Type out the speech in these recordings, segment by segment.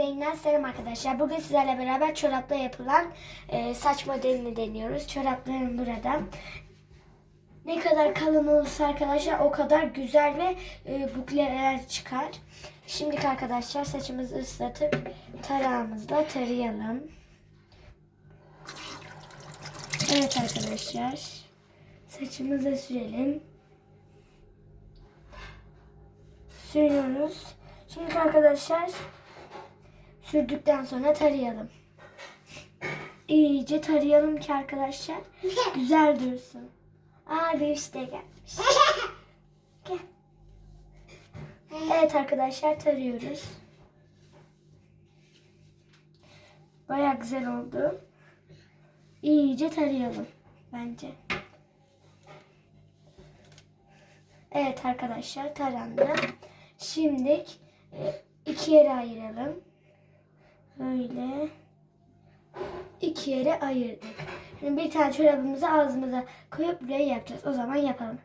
Hepinize selam arkadaşlar. Bugün sizlerle beraber çorapla yapılan e, saç modelini deniyoruz. Çoraplarım burada. Ne kadar kalın olursa arkadaşlar o kadar güzel ve e, bukleler çıkar. Şimdi arkadaşlar saçımızı ıslatıp tarağımızla tarayalım. Evet arkadaşlar. Saçımıza sürelim. Sürüyoruz. Şimdi arkadaşlar sürdükten sonra tarayalım. İyice tarayalım ki arkadaşlar güzel dursun. Aa bir işte gelmiş. Gel. Evet arkadaşlar tarıyoruz. Baya güzel oldu. İyice tarayalım bence. Evet arkadaşlar tarandı. Şimdi e, iki yere ayıralım. Böyle iki yere ayırdık. Şimdi bir tane çorabımızı ağzımıza koyup buraya yapacağız. O zaman yapalım.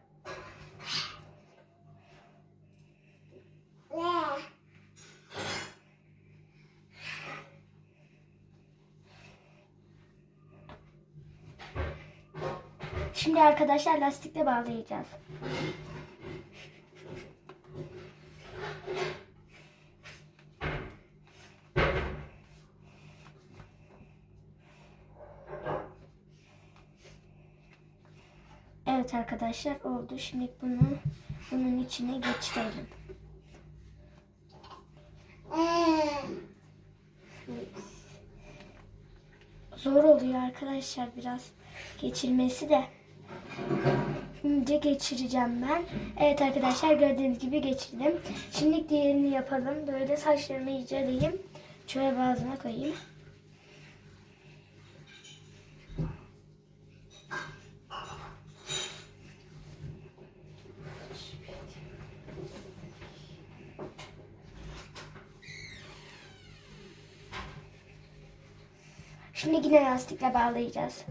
Şimdi arkadaşlar lastikle bağlayacağız. Evet arkadaşlar oldu. Şimdi bunu bunun içine geçirelim. Zor oluyor arkadaşlar biraz geçirmesi de. İnce geçireceğim ben. Evet arkadaşlar gördüğünüz gibi geçirdim. Şimdi diğerini yapalım. Böyle saçlarımı iyice alayım. Şöyle ağzına koyayım. Şimdi yine lastikle bağlayacağız.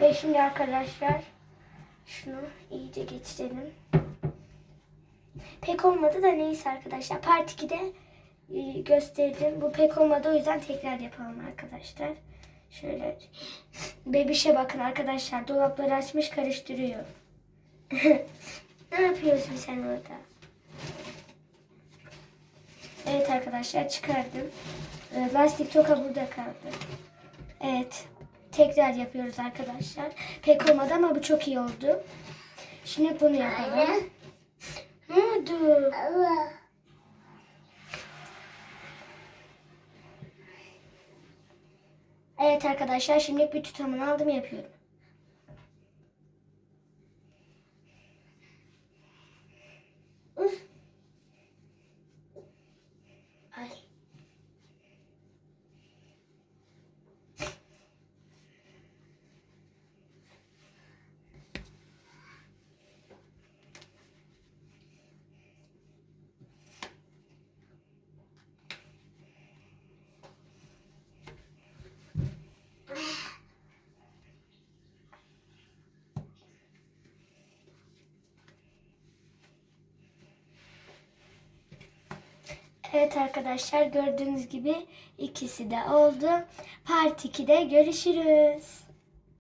Ve şimdi arkadaşlar şunu iyice geçirelim. Pek olmadı da neyse arkadaşlar. Part 2'de e, gösterdim. Bu pek olmadı o yüzden tekrar yapalım arkadaşlar. Şöyle bebişe bakın arkadaşlar. Dolapları açmış karıştırıyor. ne yapıyorsun sen orada? Evet arkadaşlar çıkardım. E, Lastik toka burada kaldı. Evet. Tekrar yapıyoruz arkadaşlar. Pek olmadı ama bu çok iyi oldu. Şimdi bunu yapalım. Ne oldu? Arkadaşlar şimdi bir tutamını aldım yapıyorum. Uf. Evet arkadaşlar gördüğünüz gibi ikisi de oldu. Part 2'de görüşürüz.